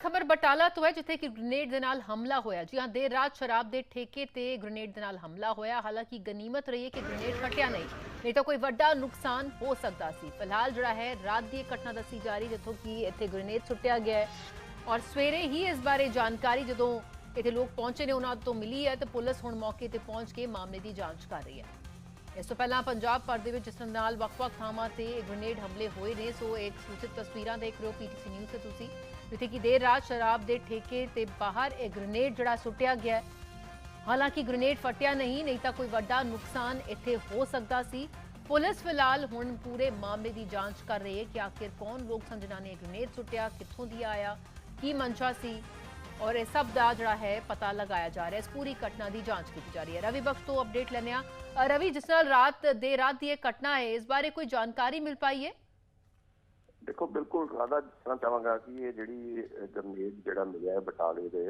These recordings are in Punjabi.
ਖਬਰ ਬਟਾਲਾ ਤੋਂ ਹੈ, ਜਿੱਥੇ ਕਿ ਗ੍ਰੇਨੇਡ ਦੇ ਨਾਲ ਹਮਲਾ ਹੋਇਆ। ਜੀ ਹਾਂ, ਦੇਰ ਰਾਤ ਸ਼ਰਾਬ ਦੇ ਠੇਕੇ ਤੇ ਗ੍ਰੇਨੇਡ ਦੇ ਨਾਲ ਹਮਲਾ ਹੋਇਆ। ਹਾਲਾਂਕਿ ਗਨੀਮਤ ਰਹੀ ਹੈ ਕਿ ਗ੍ਰੇਨੇਡ ਫਟਿਆ ਨਹੀਂ ਨਹੀਂ ਤਾਂ ਕੋਈ ਵੱਡਾ ਨੁਕਸਾਨ ਹੋ ਸਕਦਾ ਸੀ। ਫਿਲਹਾਲ ਜਿਹੜਾ ਹੈ, ਰਾਤ ਦੀ ਇਹ ਘਟਨਾ ਦੱਸੀ ਜਾ ਰਹੀ ਜਿੱਥੋਂ ਕਿ ਇੱਥੇ ਗ੍ਰੇਨੇਡ ਸੁੱਟਿਆ ਗਿਆ ਹੈ। ਔਰ ਸਵੇਰੇ ਹੀ ਇਸ ਬਾਰੇ ਜਾਣਕਾਰੀ ਜਦੋਂ ਇੱਥੇ ਲੋਕ ਪਹੁੰਚੇ ਨੇ, ਉਹਨਾਂ ਤੋਂ ਮਿਲੀ ਹੈ ਤੇ ਪੁਲਿਸ ਹੁਣ ਮੌਕੇ ਤੇ ਪਹੁੰਚ ਕੇ ਮਾਮਲੇ ਦੀ ਜਾਂਚ ਕਰ ਰਹੀ ਹੈ। ਇਸ ਤੋਂ ਪਹਿਲਾਂ ਪੰਜਾਬ ਭਰ ਦੇ ਵਿੱਚ ਜਿਸ ਨਾਲ ਵੱਖ-ਵੱਖ ਥਾਵਾਂ ਤੇ ਗ੍ਰੇਨੇਡ ਹਮਲੇ ਹੋਏ ਨੇ, ਸੋ ਇੱਕ ਸੂਚਿਤ ਤਸਵੀਰਾਂ ਦੇਖ ਰਹੇ ਹੋ ਪੀਟੀਸੀ ਨਿਊਜ਼ ਤੇ ਤੁਸੀਂ। ਜਿੱਥੇ ਕਿ ਦੇਰ ਰਾਤ ਸ਼ਰਾਬ ਦੇ ਠੇਕੇ ਤੇ ਬਾਹਰ ਇਹ ਗ੍ਰੇਨੇਡ ਜਿਹੜਾ ਸੁੱਟਿਆ ਗਿਆ ਹਾਲਾਂਕਿ ਗ੍ਰੇਨੇਡ ਫਟਿਆ ਨਹੀਂ ਨਹੀਂ ਤਾਂ ਕੋਈ ਵੱਡਾ ਨੁਕਸਾਨ ਇੱਥੇ ਹੋ ਸਕਦਾ ਸੀ। ਪੁਲਿਸ ਫਿਲਹਾਲ ਹੁਣ ਪੂਰੇ ਮਾਮਲੇ ਦੀ ਜਾਂਚ ਕਰ ਰਹੀ ਹੈ ਕਿ ਆਖਿਰ ਕੌਣ ਲੋਕ ਸਨ ਜਿਨ੍ਹਾਂ ਨੇ ਇਹ ਗ੍ਰੇਨੇਡ ਸੁੱਟਿਆ, ਕਿੱਥੋਂ ਦੀ ਆਇਆ, ਕੀ ਮਨਸ਼ਾ ਸੀ ਔਰ ਇਹ ਸਭ ਦਾ ਜਿਹੜਾ ਹੈ ਪਤਾ ਲਗਾਇਆ ਜਾ ਰਿਹਾ ਹੈ ਇਸ ਪੂਰੀ ਘਟਨਾ ਦੀ ਜਾਂਚ ਕੀਤੀ ਜਾ ਰਹੀ ਹੈ ਰਵੀ ਬਖਸ਼ ਤੋਂ ਅਪਡੇਟ ਲੈਣੇ ਆ ਅ, ਰਵੀ ਜਿਸ ਨਾਲ ਰਾਤ ਦੇ ਰਾਤ ਦੀ ਇਹ ਘਟਨਾ ਹੈ ਇਸ ਬਾਰੇ ਕੋਈ ਜਾਣਕਾਰੀ ਮਿਲ ਪਾਈ ਹੈ ਦੇਖੋ ਬਿਲਕੁਲ ਰਾਦਾ ਦੱਸਣਾ ਚਾਹਾਂਗਾ ਕਿ ਇਹ ਜਿਹੜੀ ਗਰਨੇਡ ਜਿਹੜਾ ਮਿਲਿਆ ਹੈ ਬਟਾਲੇ ਦੇ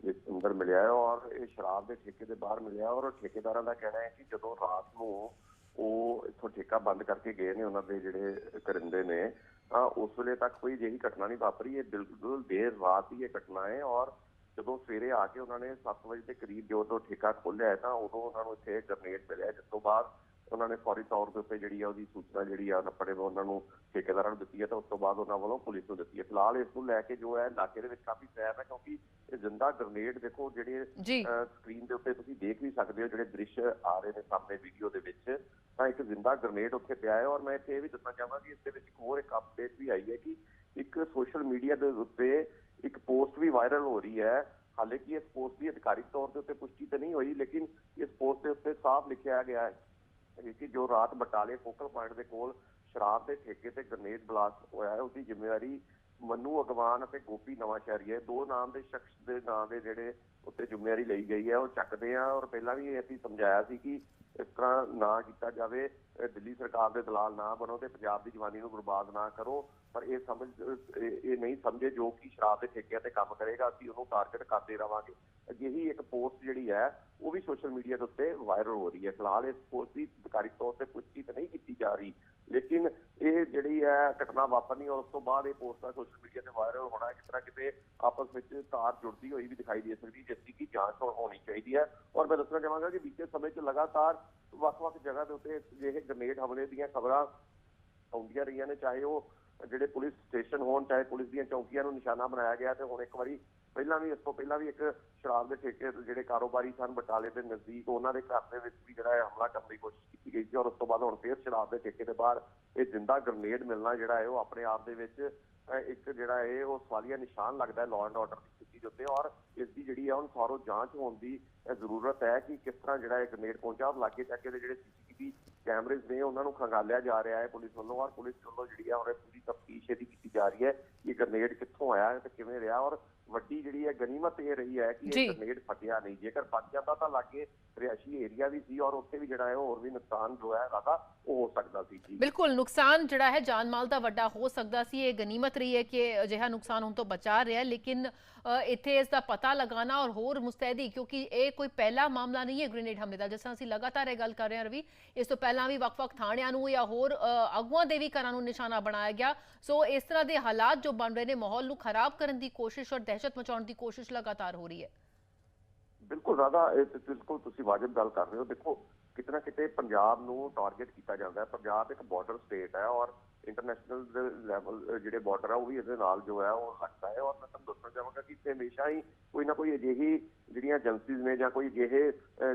ਵਿੱਚ ਅੰਦਰ ਮਿਲਿਆ ਹੈ ਔਰ ਇਹ ਸ਼ਰਾਬ ਦੇ ਠੇਕੇ ਦੇ ਬਾਹਰ ਮਿਲਿਆ ਔਰ ਠੇਕੇਦਾਰਾਂ ਦਾ ਕਹਿਣਾ ਹੈ ਕਿ ਜਦੋਂ ਰਾਤ ਨੂੰ ਉਹ ਇੱਥੋਂ ਠੇਕਾ ਬੰਦ ਕਰਕੇ ਗਏ ਨੇ ਉਹਨਾਂ ਦੇ ਜਿਹੜੇ ਕਰਿੰਦੇ ਨੇ, ਤਾਂ ਉਸ ਵੇਲੇ ਤੱਕ ਕੋਈ ਅਜਿਹੀ ਘਟਨਾ ਨਹੀਂ ਵਾਪਰੀ। ਇਹ ਬਿਲਕੁਲ ਦੇਰ ਰਾਤ ਹੀ ਇਹ ਘਟਨਾ ਹੈ ਔਰ ਜਦੋਂ ਸਵੇਰੇ ਆ ਕੇ ਉਹਨਾਂ ਨੇ 7 ਵਜੇ ਦੇ ਕਰੀਬ ਜਦੋਂ ਠੇਕਾ ਖੋਲ੍ਹਿਆ ਹੈ ਤਾਂ ਉਦੋਂ ਉਹਨਾਂ ਨੂੰ ਇੱਥੇ ਗਰਨੇਡ ਮਿਲਿਆ, ਜਿਸ ਤੋਂ ਬਾਅਦ ਉਹਨਾਂ ਨੇ ਫੌਰੀ ਤੌਰ ਦੇ ਉੱਤੇ ਜਿਹੜੀ ਆ ਉਹਦੀ ਸੂਚਨਾ ਜਿਹੜੀ ਆ ਆਪਣੇ ਉਹਨਾਂ ਨੂੰ ਠੇਕੇਦਾਰਾਂ ਨੂੰ ਦਿੱਤੀ ਹੈ ਤਾਂ ਉਸ ਤੋਂ ਬਾਅਦ ਉਹਨਾਂ ਵੱਲੋਂ ਪੁਲਿਸ ਨੂੰ ਦਿੱਤੀ ਹੈ। ਫਿਲਹਾਲ ਇਸ ਨੂੰ ਲੈ ਕੇ ਜੋ ਹੈ ਇਲਾਕੇ ਦੇ ਵਿੱਚ ਕਾਫੀ ਸਹਿਮ ਹੈ ਕਿਉਂਕਿ ਇਹ ਜ਼ਿੰਦਾ ਗ੍ਰਨੇਡ ਦੇਖੋ ਜਿਹੜੇ ਸਕਰੀਨ ਦੇ ਉੱਤੇ ਤੁਸੀਂ ਦੇਖ ਵੀ ਸਕਦੇ ਹੋ ਜਿਹੜੇ ਦ੍ਰਿਸ਼ ਆ ਰਹੇ ਨੇ ਸਾਹਮਣੇ ਵੀਡੀਓ ਦੇ ਵਿੱਚ। ਤਾਂ ਇੱਕ ਜ਼ਿੰਦਾ ਗ੍ਰਨੇਡ ਉੱਥੇ ਪਿਆ ਹੈ ਔਰ ਮੈਂ ਇੱਥੇ ਇਹ ਵੀ ਦੱਸਣਾ ਚਾਹਾਂਗਾ ਕਿ ਇਸ ਦੇ ਵਿੱਚ ਇੱਕ ਹੋਰ ਇੱਕ ਅਪਡੇਟ ਵੀ ਆਈ ਹੈ ਕਿ ਇੱਕ ਸੋਸ਼ਲ ਮੀਡੀਆ ਦੇ ਉੱਤੇ ਇੱਕ ਪੋਸਟ ਵੀ ਵਾਇਰਲ ਹੋ ਰਹੀ ਹੈ। ਹਾਲਾਂਕਿ ਇਸ ਪੋਸਟ ਦੀ ਅਧਿਕਾਰਿਕ ਤੌਰ ਤੇ ਉੱਤੇ ਪੁਸ਼ਟੀ ਤਾਂ ਨਹੀਂ ਹੋਈ ਲੇਕਿਨ ਇਸ ਪੋਸਟ ਦੇ ਉੱਤੇ ਸਾਫ਼ ਲਿਖਿਆ ਗਿਆ ਹੈ। ਕਿ ਜੋ ਰਾਤ ਬਟਾਲੇ ਫੋਕਲ ਪੁਆਇੰਟ ਦੇ ਕੋਲ ਸ਼ਰਾਬ ਦੇ ਠੇਕੇ ਤੇ ਗ੍ਰਨੇਡ ਬਲਾਸਟ ਹੋਇਆ ਹੈ, ਉਹਦੀ ਜ਼ਿੰਮੇਵਾਰੀ ਮਨੂ ਅਗਵਾਨ ਅਤੇ ਗੋਪੀ ਨਵਾਂ ਸ਼ਹਿਰੀਆ ਦੋ ਨਾਮ ਦੇ ਸ਼ਖਸ ਦੇ ਨਾਂ ਦੇ ਜਿਹੜੇ ਉੱਤੇ ਜ਼ਿੰਮੇਵਾਰੀ ਲਈ ਗਈ ਹੈ, ਉਹ ਚੱਕਦੇ ਆ ਔਰ ਪਹਿਲਾਂ ਵੀ ਇਹ ਅਸੀਂ ਸਮਝਾਇਆ ਸੀ ਕਿ ਇਸ ਤਰ੍ਹਾਂ ਨਾ ਕੀਤਾ ਜਾਵੇ ਦਿੱਲੀ ਸਰਕਾਰ ਦੇ ਦਲਾਲ ਨਾ ਬਣੋ ਤੇ ਪੰਜਾਬ ਦੀ ਜਵਾਨੀ ਨੂੰ ਬਰਬਾਦ ਨਾ ਕਰੋ। ਪਰ ਇਹ ਸਮਝ, ਇਹ ਇਹ ਨਹੀਂ ਸਮਝੇ ਜੋ ਕਿ ਸ਼ਰਾਬ ਦੇ ਠੇਕਿਆਂ ਤੇ ਕੰਮ ਕਰੇਗਾ, ਅਸੀਂ ਉਹਨੂੰ ਟਾਰਗੇਟ ਕਰਦੇ ਰਵਾਂਗੇ। ਅਜਿਹੀ ਇੱਕ ਪੋਸਟ ਜਿਹੜੀ ਹੈ, ਉਹ ਵੀ ਸੋਸ਼ਲ ਮੀਡੀਆ ਦੇ ਉੱਤੇ ਵਾਇਰਲ ਹੋ ਰਹੀ ਹੈ। ਫਿਲਹਾਲ ਇਸ ਪੋਸਟ ਦੀ ਅਧਿਕਾਰਿਕ ਤੌਰ ਤੇ ਪੁਸ਼ਟੀ ਤਾਂ ਨਹੀਂ ਕੀਤੀ ਜਾ ਰਹੀ, ਲੇਕਿਨ ਇਹ ਜਿਹੜੀ ਹੈ ਘਟਨਾ ਵਾਪਰਨੀ ਉਸ ਤੋਂ ਬਾਅਦ ਇਹ ਪੋਸਟਾਂ ਸੋਸ਼ਲ ਮੀਡੀਆ ਤੇ ਵਾਇਰਲ ਹੋਣਾ ਕਿਸ ਤਰ੍ਹਾਂ ਕਿਤੇ ਆਪਸ ਵਿੱਚ ਤਾਰ ਜੁੜਦੀ ਹੋਈ ਵੀ ਦਿਖਾਈ ਦੇ ਸਕਦੀ ਜਿਸ ਦੀ ਕਿ ਜਾਂਚ ਹੋਣੀ ਚਾਹੀਦੀ ਹੈ। ਔਰ ਮੈਂ ਦੱਸਣਾ ਚਾਹਾਂਗਾ ਕਿ ਬੀਤੇ ਸਮੇਂ 'ਚ ਲਗਾਤਾਰ ਵੱਖ-ਵੱਖ ਜਗ੍ਹਾ ਦੇ ਉੱਤੇ ਅਜਿਹੇ ਗ੍ਰਨੇਡ ਹਮਲੇ ਦੀਆਂ ਖਬਰਾਂ ਆਉਂਦੀਆਂ ਰਹੀਆਂ ਨੇ, ਚਾਹੇ ਉਹ ਜਿਹੜੇ ਪੁਲਿਸ ਸਟੇਸ਼ਨ ਹੋਣ, ਚਾਹੇ ਪੁਲਿਸ ਦੀਆਂ ਚੌਕੀਆਂ ਨੂੰ ਨਿਸ਼ਾਨਾ ਬਣਾਇਆ ਗਿਆ ਤੇ ਹੁਣ ਇੱਕ ਵਾਰੀ ਪਹਿਲਾਂ ਵੀ ਇਸ ਤੋਂ ਪਹਿਲਾਂ ਵੀ ਇੱਕ ਸ਼ਰਾਬ ਦੇ ਠੇਕੇ ਜਿਹੜੇ ਕਾਰੋਬਾਰੀ ਸਨ, ਬਟਾਲੇ ਦੇ ਨਜ਼ਦੀਕ, ਉਹਨਾਂ ਦੇ ਘਰ ਦੇ ਵਿੱਚ ਵੀ ਜਿਹੜਾ ਹੈ ਹਮਲਾ ਕਰਨ ਦੀ ਕੋਸ਼ਿਸ਼ ਕੀਤੀ ਗਈ ਸੀ ਔਰ ਉਸ ਤੋਂ ਬਾਅਦ ਹੁਣ ਫੇਰ ਸ਼ਰਾਬ ਦੇ ਠੇਕੇ ਦੇ ਬਾਹਰ ਇਹ ਜਿੰਦਾ ਗ੍ਰਨੇਡ ਮਿਲਣਾ ਜਿਹੜਾ ਹੈ, ਉਹ ਆਪਣੇ ਆਪ ਦੇ ਵਿੱਚ ਇੱਕ ਜਿਹੜਾ ਹੈ ਉਹ ਸਵਾਲੀਆ ਨਿਸ਼ਾਨ ਲੱਗਦਾ ਹੈ ਲਾਅ ਐਂਡ ਆਰਡਰ ਦੀ ਸਥਿਤੀ ਦੇ ਉੱਤੇ ਔਰ ਇਸ ਦੀ ਜਿਹੜੀ ਹੈ ਹੁਣ ਸਾਰੋ ਜਾਂਚ ਹੋਣ ਦੀ ਜ਼ਰੂਰਤ ਹੈ ਕਿ ਕਿਸ ਤਰ੍ਹਾਂ ਜਿਹੜਾ ਇਹ ਗ੍ਰਨੇਡ ਪਹੁੰਚਾ ਔਰ ਲਾਗੇ ਚਾਕੇ ਦੇ ਜਿਹੜੇ ਸੀਸੀਟੀਵੀ ਕੈਮਰੇਜ਼ ਨੇ ਉਹਨਾਂ ਨੂੰ ਖੰਗਾਲਿਆ ਜਾ ਰਿਹਾ ਹੈ ਪੁਲਿਸ ਵੱਲੋਂ ਔਰ ਪੁਲਿਸ ਵੱਲੋਂ ਜਿਹੜੀ ਹੈ ਹੁਣ ਇਹ ਪੂਰੀ ਤਫਤੀਸ਼ ਇਹਦੀ ਕੀਤੀ ਜਾ ਰਹੀ ਹੈ ਕਿ ਗ੍ਰਨੇਡ ਕਿੱਥੋਂ ਆਇਆ ਤੇ ਕਿਵੇਂ ਰਿਹਾ ਔਰ ਵੱਡੀ ਜਿਹੜੀ ਹੈ ਗਨੀਮਤ ਇਹ ਰਹੀ ਹੈ ਕਿ। ਇਹ ਗ੍ਰਨੇਡ ਫਟਿਆ ਨਹੀਂ ਜੇਕਰ ਫਟ ਜਾਂਦਾ ਤਾਂ ਲਾਗੇ ਰਿਹਾਇਸ਼ੀ ਏਰੀਆ ਵੀ ਸੀ ਔਰ ਉੱਥੇ ਵੀ ਜਿਹੜਾ ਹੈ ਹੋਰ ਵੀ ਨੁਕਸਾਨ ਜੋ ਹੈ ਰਾਦਾ ਉਹ ਹੋ ਸਕਦਾ ਸੀ ਜੀ। ਬਿਲਕੁਲ ਨੁਕਸਾਨ ਜਿਹੜਾ ਹੈ ਜਾਨ ਮਾਲ ਦਾ ਵੱਡਾ ਹੋ ਸਕਦਾ ਸੀ। ਇਹ ਗਨੀਮਤ ਰਹੀ ਹੈ ਕਿ ਅਜਿਹਾ ਨੁਕਸਾਨ ਹੋਣ ਤੋਂ ਬਚਾ ਰਿਹਾ ਲੇਕਿਨ ਇੱਥੇ ਇਸ ਦਾ ਪਤਾ ਲਗਾਉਣਾ ਔਰ ਹੋਰ ਮੁਸਤੈਦੀ ਕਿਉਂਕਿ ਇਹ ਕੋਈ ਪਹਿਲਾ ਮਾਮਲਾ ਨਹੀਂ ਹੈ ਗ੍ਰੇਨੇਡ ਹਮਲੇ ਦਾ। ਜਿਸ ਤਰ੍ਹਾਂ ਅਸੀਂ ਲਗਾਤਾਰ ਇਹ ਗੱਲ ਕਰ ਰਹੇ ਹਾਂ ਰਵੀ ਇਸ ਤੋਂ ਪਹਿਲਾਂ ਵੀ ਵੱਖ-ਵੱਖ ਥਾਣਿਆਂ ਨੂੰ ਜਾਂ ਹੋਰ ਅ, ਆਗੂਆਂ ਦੇ ਵੀ ਘਰਾਂ ਨੂੰ ਨਿਸ਼ਾਨਾ ਬਣਾਇਆ ਗਿਆ। ਸੋ ਇਸ ਤਰ੍ਹਾਂ ਦੇ ਹਾਲਾਤ ਜੋ ਬਣ ਰਹੇ ਨੇ ਮਾਹੌਲ ਨੂੰ ਖਰਾਬ ਕਰਨ ਦੀ ਕੋਸ਼ਿਸ਼ ਔਰ ਦਹਿਸ਼ਤ ਮਚਾਉਣ ਦੀ ਕੋਸ਼ਿਸ਼ ਲਗਾਤਾਰ ਹੋ ਰਹੀ ਹੈ। ਬਿਲਕੁਲ ਰਾਦਾ ਇਹ ਬਿਲਕੁਲ ਤੁਸੀਂ ਵਾਜਬ ਗੱਲ ਕਰ ਰਹੇ ਹੋ। ਦੇਖੋ ਕਿਤੇ ਨਾ ਕਿਤੇ ਪੰਜਾਬ ਨੂੰ ਟਾਰਗੇਟ ਕੀਤਾ ਜਾਂਦਾ ਹੈ। ਪੰਜਾਬ ਇੱਕ ਬਾਰਡਰ ਸਟੇਟ ਹੈ ਔਰ ਇੰਟਰਨੈਸ਼ਨਲ ਲੈਵਲ ਜਿਹੜੇ ਬਾਰਡਰ ਆ, ਉਹ ਵੀ ਇਹਦੇ ਨਾਲ ਜੋ ਹੈ, ਉਹ ਲੱਗਦਾ ਹੈ। ਔਰ ਮੈਂ ਤੁਹਾਨੂੰ ਦੱਸਣਾ ਚਾਹਾਂਗਾ ਕਿ ਇੱਥੇ ਹਮੇਸ਼ਾ ਹੀ ਕੋਈ ਨਾ ਕੋਈ ਅਜਿਹੀ ਜਿਹੜੀਆਂ ਏਜੰਸੀਜ਼ ਨੇ ਜਾਂ ਕੋਈ ਅਜਿਹੇ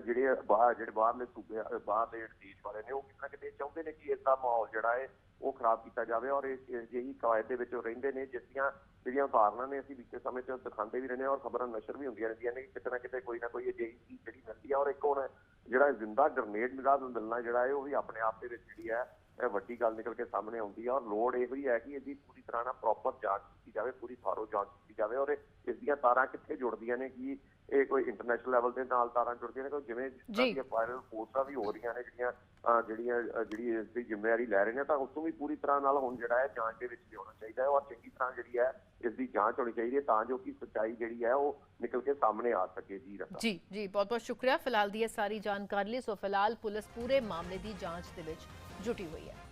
ਜਿਹੜੇ ਬਾਹਰ ਜਿਹੜੇ ਬਾਹਰਲੇ ਸੂਬੇ ਬਾਹਰਲੇ ਬਾਹਰ ਦੇਸ਼ ਵਾਲੇ ਨੇ, ਉਹ ਕਿਤੇ ਨਾ ਕਿਤੇ ਚਾਹੁੰਦੇ ਨੇ ਕਿ ਇਸ ਦਾ ਮਾਹੌਲ ਜਿਹੜਾ ਹੈ, ਉਹ ਖਰਾਬ ਕੀਤਾ ਜਾਵੇ ਔਰ ਇਹ ਇਹ ਅਜਿਹੀ ਕਾਇਦ ਦੇ ਵਿੱਚ ਉਹ ਰਹਿੰਦੇ ਨੇ ਜਿਸ ਦੀਆਂ ਜਿਹੜੀਆਂ ਉਦਾਹਰਨਾਂ ਨੇ, ਅਸੀਂ ਬੀਤੇ ਸਮੇਂ 'ਚ ਦਿਖਾਉਂਦੇ ਵੀ ਰਹਿੰਦੇ ਹਾਂ ਔਰ ਖਬਰਾਂ ਨਸ਼ਰ ਵੀ ਹੁੰਦੀਆਂ ਰਹਿੰਦੀਆਂ ਨੇ ਕਿ ਕਿਤੇ ਨਾ ਕਿਤੇ ਕੋਈ ਨਾ ਕੋਈ ਅਜਿਹੀ ਚੀਜ਼ ਜਿਹੜੀ ਮਿਲਦੀ ਹੈ ਔਰ ਇੱਕ ਹੁਣ ਜਿਹੜਾ ਜ਼ਿੰਦਾ ਗ੍ਰਨੇਡ ਮਿਲਾ ਮਿਲਣਾ ਜਿਹੜਾ ਹੈ ਉਹ ਵੀ ਆਪਣੇ ਆਪ ਦੇ ਵਿੱਚ ਜਿਹੜੀ ਹੈ ਵੱਡੀ ਗੱਲ ਨਿਕਲ ਕੇ ਸਾਹਮਣੇ ਆਉਂਦੀ ਹੈ ਔਰ ਲੋੜ ਇਹੋ ਹੀ ਹੈ ਕਿ ਇਹਦੀ ਪੂਰੀ ਤਰ੍ਹਾਂ ਨਾਲ ਪ੍ਰੋਪਰ ਜਾਂਚ ਕੀਤੀ ਜਾਵੇ ਪੂਰੀ ਥਾਰੋ ਜਾਂਚ ਕੀਤੀ ਜਾਵੇ ਔਰ ਇਸ ਦੀਆਂ ਤਾਰਾਂ ਕਿੱਥੇ ਜੁੜਦੀਆਂ ਨੇ ਕਿ ਇਹ ਕੋਈ ਇੰਟਰਨੈਸ਼ਨਲ ਲੈਵਲ ਦੇ ਨਾਲ ਤਾਰਾਂ ਜੁੜਦੀਆਂ ਨੇ ਕੋਈ ਜਿਵੇਂ ਜਿਸ ਤਰ੍ਹਾਂ ਜੀ। ਦੀਆਂ ਵਾਇਰਲ ਪੋਸਟਾਂ ਵੀ ਹੋ ਰਹੀਆਂ ਨੇ ਜਿਹੜੀਆਂ ਜਿਹੜੀਆਂ ਜਿਹੜੀ ਇਸ ਦੀ ਜ਼ਿੰਮੇਵਾਰੀ ਲੈ ਰਹੇ ਨੇ ਤਾਂ ਉਸ ਤੋਂ ਵੀ ਪੂਰੀ ਤਰ੍ਹਾਂ ਨਾਲ ਹੁਣ ਜਿਹੜਾ ਹੈ ਜਾਂਚ ਦੇ ਵਿੱਚ ਲਿਆਉਣਾ ਚਾਹੀਦਾ ਹੈ ਔਰ ਚੰਗੀ ਤਰ੍ਹਾਂ ਜਿਹੜੀ ਹੈ ਇਸ ਦੀ ਜਾਂਚ ਹੋਣੀ ਚਾਹੀਦੀ ਹੈ ਤਾਂ ਜੋ ਕਿ ਸੱਚਾਈ ਜਿਹੜੀ ਹੈ ਉਹ ਨਿਕਲ ਕੇ ਸਾਹਮਣੇ ਆ ਸਕੇ ਜੀ ਰਤਾ ਜੀ ਜੀ ਬਹੁਤ ਬਹੁਤ ਸ਼ੁਕਰੀਆ ਫਿਲਹਾਲ ਦੀ ਇਹ ਸਾਰੀ ਜਾਣਕਾਰੀ ਲਈ ਸੋ ਫਿਲਹਾਲ ਪੁਲਿਸ ਪੂਰੇ ਮਾਮਲੇ ਦੀ ਜਾਂਚ ਦੇ ਵਿੱਚ ਜੁਟੀ ਹੋਈ ਹੈ।